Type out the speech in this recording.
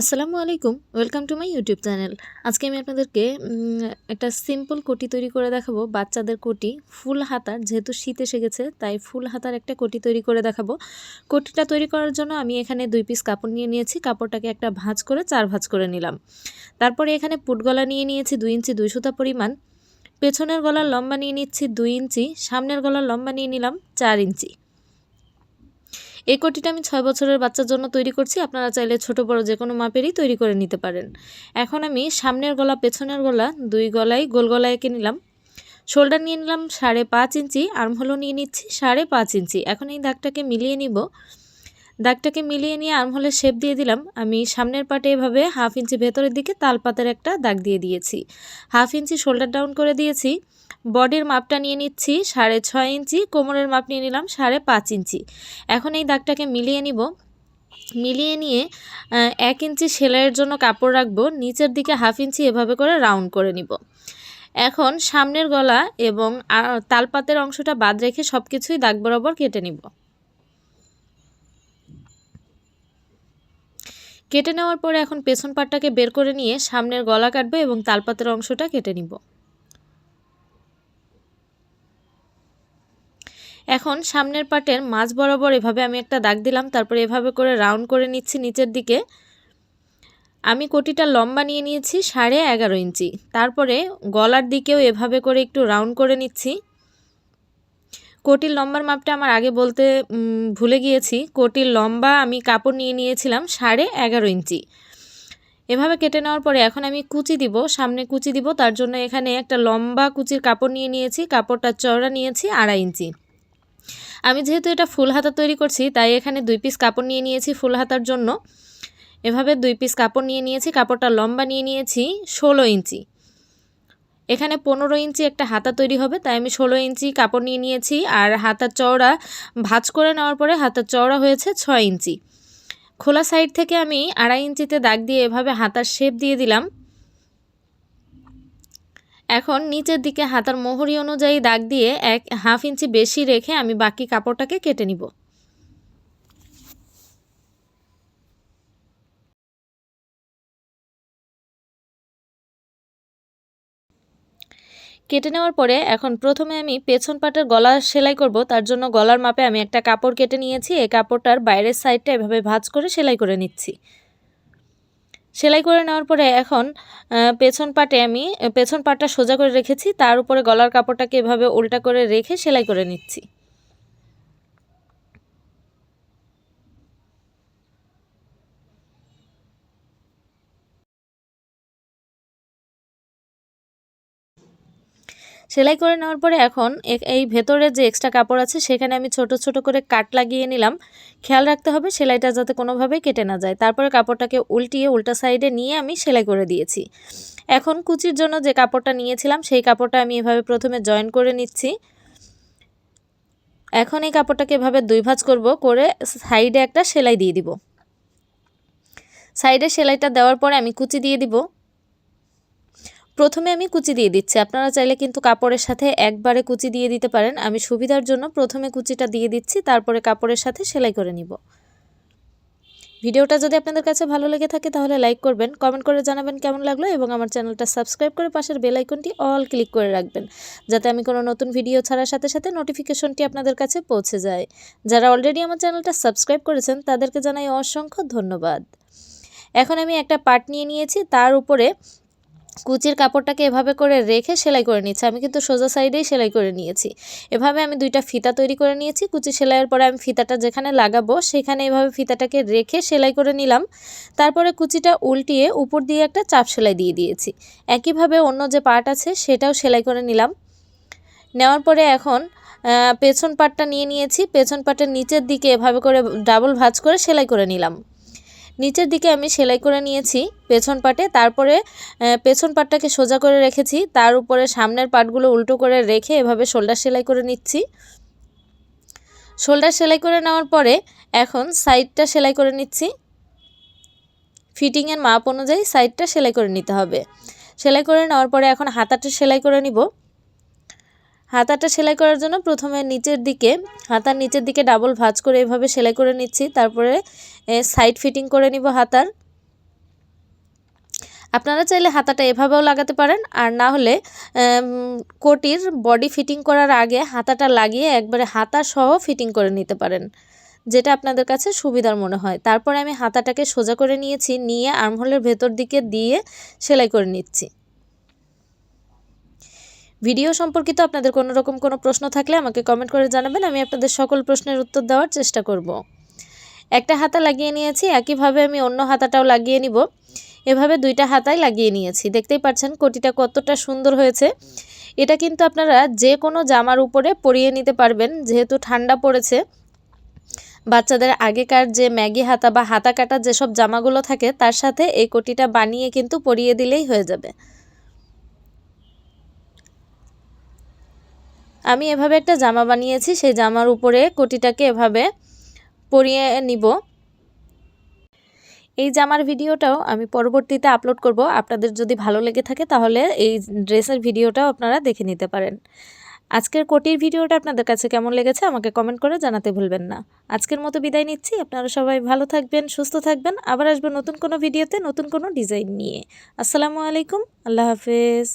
আসসালামু আলাইকুম, welcome to my YouTube channel. আজকে আমি আপনাদেরকে একটা সিম্পল কোটি তৈরি করে দেখাবো। বাচ্চাদের কোটি, ফুল হাতার, যেহেতু শীত এসে গেছে, তাই ফুল হাতার একটা কোটি তৈরি করে দেখাবো। কোটিটা তৈরি করার জন্য আমি এখানে দুই পিস কাপড় নিয়ে নিয়েছি। কাপড়টাকে একটা ভাঁজ করে, চার ভাঁজ করে নিলাম। তারপরে এখানে পুট গলা নিয়ে নিয়েছি দুই ইঞ্চি দুই সুতা পরিমাণ। পেছনের গলার লম্বা নিয়ে নিচ্ছি দুই ইঞ্চি, সামনের গলার লম্বা নিয়ে নিলাম চার ইঞ্চি। এই কোটিটা আমি ছয় বছরের বাচ্চার জন্য তৈরি করছি। আপনারা চাইলে ছোট, বড় যে কোনো মাপেরই তৈরি করে নিতে পারেন। এখন আমি সামনের গলা, পেছনের গলা দুই গলায় গোল গলায় এঁকে নিলাম। শোল্ডার নিয়ে নিলাম সাড়ে পাঁচ ইঞ্চি আর্মহোলও নিয়ে নিচ্ছি সাড়ে পাঁচ ইঞ্চি। এখন এই দাগটাকে মিলিয়ে নিব। দাগটাকে মিলিয়ে নিয়ে আর্মহোলের শেপ দিয়ে দিলাম। আমি সামনের পাটে এভাবে হাফ ইঞ্চি ভেতরের দিকে তালপাতের একটা দাগ দিয়ে দিয়েছি। হাফ ইঞ্চি শোল্ডার ডাউন করে দিয়েছি। বডির মাপটা নিয়ে নিচ্ছি সাড়ে ছয় ইঞ্চি, কোমরের মাপ নিয়ে নিলাম সাড়ে পাঁচ ইঞ্চি। এখন এই দাগটাকে মিলিয়ে নিব। মিলিয়ে নিয়ে এক ইঞ্চি সেলাইয়ের জন্য কাপড় রাখব। নিচের দিকে হাফ ইঞ্চি এভাবে করে রাউন্ড করে নিব। এখন সামনের গলা এবং তালপাতের অংশটা বাদ রেখে সব কিছুই দাগ বরাবর কেটে নিব। কেটে নেওয়ার পরে এখন পেছন পাটটাকে বের করে নিয়ে সামনের গলা কাটবো এবং তালপাতের অংশটা কেটে নিব। এখন সামনের পাটের মাঝ বরাবর এভাবে আমি একটা দাগ দিলাম, তারপরে এভাবে করে রাউন্ড করে নিচ্ছি নিচের দিকে। আমি কোটিটা লম্বা নিয়ে নিয়েছি সাড়ে এগারো ইঞ্চি। তারপরে গলার দিকেও এভাবে করে একটু রাউন্ড করে নিচ্ছি। কোটির লম্বার মাপটা আমার আগে বলতে ভুলে গিয়েছি। কোটির লম্বা আমি কাপড় নিয়ে নিয়েছিলাম সাড়ে এগারো ইঞ্চি। এভাবে কেটে নেওয়ার পরে এখন আমি কুচি দিব, সামনে কুচি দিব, তার জন্য এখানে একটা লম্বা কুচির কাপড় নিয়ে নিয়েছি কাপড়টা চওড়া নিয়েছি আড়াই ইঞ্চি। আমি যেহেতু এটা ফুল হাতা তৈরি করছি, তাই এখানে দুই পিস কাপড় নিয়ে নিয়েছি ফুল হাতার জন্য। এভাবে দুই পিস কাপড় নিয়ে নিয়েছি, কাপড়টা লম্বা নিয়ে নিয়েছি ষোলো ইঞ্চি। এখানে পনেরো ইঞ্চি একটা হাতা তৈরি হবে, তাই আমি ষোলো ইঞ্চি কাপড় নিয়ে নিয়েছি। আর হাতার চওড়া ভাঁজ করে নেওয়ার পরে হাতার চওড়া হয়েছে ছয় ইঞ্চি। খোলা সাইড থেকে আমি আড়াই ইঞ্চিতে দাগ দিয়ে এভাবে হাতার শেপ দিয়ে দিলাম। এখন নিচের দিকে হাতার মোহরি অনুযায়ী দাগ দিয়ে এক হাফ ইঞ্চি বেশি রেখে আমি বাকি কাপড়টাকে কেটে নিব। কেটে নেওয়ার পরে এখন প্রথমে আমি পেছন পাটের গলা সেলাই করব, তার জন্য গলার মাপে আমি একটা কাপড় কেটে নিয়েছি, এই কাপড়টার বাইরের সাইডটা এভাবে ভাজ করে সেলাই করে নিচ্ছি। সেলাই করে নেওয়ার পরে এখন পেছন পাটে আমি, পেছন পাটটা সোজা করে রেখেছি, তার উপরে গলার কাপড়টাকে এভাবে উল্টা করে রেখে সেলাই করে নিচ্ছি। সেলাই করে নেওয়ার পরে এখন এই ভেতরে যে এক্সট্রা কাপড় আছে, সেখানে আমি ছোট ছোট করে কাট লাগিয়ে নিলাম। খেয়াল রাখতে হবে সেলাইটা যাতে কোনোভাবেই কেটে না যায়। তারপরে কাপড়টাকে উল্টিয়ে উল্টা সাইডে নিয়ে আমি সেলাই করে দিয়েছি। এখন কুচির জন্য যে কাপড়টা নিয়েছিলাম, সেই কাপড়টা আমি এভাবে প্রথমে জয়েন করে নিচ্ছি। এখন এই কাপড়টাকে এভাবে দুই ভাঁজ করব, করে সাইডে একটা সেলাই দিয়ে দিব। সাইডে সেলাইটা দেওয়ার পরে আমি কুচি দিয়ে দিব। প্রথমে আমি কুচি দিয়ে দিচ্ছি। আপনারা চাইলে কিন্তু কাপড়ের সাথে একবারে কুচি দিয়ে দিতে পারেন। আমি সুবিধার জন্য প্রথমে কুচিটা দিয়ে দিচ্ছি, তারপরে কাপড়ের সাথে সেলাই করে নিব। ভিডিওটা যদি আপনাদের কাছে ভালো লেগে থাকে তাহলে লাইক করবেন, কমেন্ট করে জানাবেন কেমন লাগল এবং আমার চ্যানেলটা সাবস্ক্রাইব করে পাশের বেল আইকনটি অল ক্লিক করে রাখবেন, যাতে আমি কোনো নতুন ভিডিও ছাড়ার সাথে সাথে নোটিফিকেশনটি আপনাদের কাছে পৌঁছে যায়। যারা অলরেডি আমার চ্যানেলটা সাবস্ক্রাইব করেছেন, তাদেরকে জানাই অসংখ্য ধন্যবাদ। এখন আমি একটা পার্ট নিয়ে নিয়েছি, তার উপরে কুচির কাপড়টাকে এভাবে করে রেখে সেলাই করে নিচ্ছি। আমি কিন্তু সোজা সাইডেই সেলাই করে নিয়েছি। এভাবে আমি দুইটা ফিতা তৈরি করে নিয়েছি। কুচি সেলাইয়ের পরে আমি ফিতাটা যেখানে লাগাবো, সেখানে এভাবে ফিতাটাকে রেখে সেলাই করে নিলাম। তারপরে কুচিটা উল্টিয়ে উপর দিয়ে একটা চাপ সেলাই দিয়ে দিয়েছি। একইভাবে অন্য যে পার্ট আছে, সেটাও সেলাই করে নিলাম। নেওয়ার পরে এখন পেছন পাটটা নিয়ে নিয়েছি। পেছন পাটের নিচের দিকে এভাবে করে ডাবল ভাঁজ করে সেলাই করে নিলাম। নিচের দিকে আমি সেলাই করে নিয়েছি পেছন পাটে। তারপরে পেছন পাটটাকে সোজা করে রেখেছি। তার উপরে সামনের পাটগুলো উল্টো করে রেখে এভাবে শোল্ডার সেলাই করে নিচ্ছি। শোল্ডার সেলাই করে নেওয়ার পরে এখন সাইডটা সেলাই করে নিচ্ছি। ফিটিংয়ের মাপ অনুযায়ী সাইডটা সেলাই করে নিতে হবে। সেলাই করে নেওয়ার পরে এখন হাতাটা সেলাই করে নিব। হাতাটা সেলাই করার জন্য প্রথমে নিচের দিকে, হাতার নিচের দিকে ডাবল ভাঁজ করে এভাবে সেলাই করে নিচ্ছি। তারপরে সাইড ফিটিং করে নিব হাতার। আপনারা চাইলে হাতাটা এভাবেও লাগাতে পারেন, আর না হলে কোটির বডি ফিটিং করার আগে হাতাটা লাগিয়ে একবারে হাতা সহ ফিটিং করে নিতে পারেন, যেটা আপনাদের কাছে সুবিধার মনে হয়। তারপরে আমি হাতাটাকে সোজা করে নিয়েছি, নিয়ে আর্মহোলের ভেতর দিকে দিয়ে সেলাই করে নিচ্ছি। ভিডিও সম্পর্কিত আপনাদের কোনো রকম কোনো প্রশ্ন থাকলে আমাকে কমেন্ট করে জানাবেন, আমি আপনাদের সকল প্রশ্নের উত্তর দেওয়ার চেষ্টা করব। একটা হাতা লাগিয়ে নিয়েছি, একইভাবে আমি অন্য হাতাটাও লাগিয়ে নিব। এভাবে দুইটা হাতায় লাগিয়ে নিয়েছি, দেখতেই পাচ্ছেন কোটিটা কতটা সুন্দর হয়েছে। এটা কিন্তু আপনারা যে কোনো জামার উপরে পরিয়ে নিতে পারবেন, যেহেতু ঠান্ডা পড়েছে। বাচ্চাদের আগেকার যে ম্যাগি হাতা বা হাতা কাটা যেসব জামাগুলো থাকে, তার সাথে এই কোটিটা বানিয়ে কিন্তু পরিয়ে দিলেই হয়ে যাবে। আমি এভাবে একটা জামা বানিয়েছি, সেই জামার উপরে কোটিটাকে এভাবে পরিয়ে নিব। এই জামার ভিডিওটাও আমি পরবর্তীতে আপলোড করব। আপনাদের যদি ভালো লেগে থাকে তাহলে এই ড্রেসের ভিডিওটাও আপনারা দেখে নিতে পারেন। আজকের কোটির ভিডিওটা আপনাদের কাছে কেমন লেগেছে আমাকে কমেন্ট করে জানাতে ভুলবেন না। আজকের মতো বিদায় নিচ্ছি। আপনারা সবাই ভালো থাকবেন, সুস্থ থাকবেন। আবার আসব নতুন কোনো ভিডিওতে নতুন কোনো ডিজাইন নিয়ে। আসসালামু আলাইকুম। আল্লাহ হাফেজ।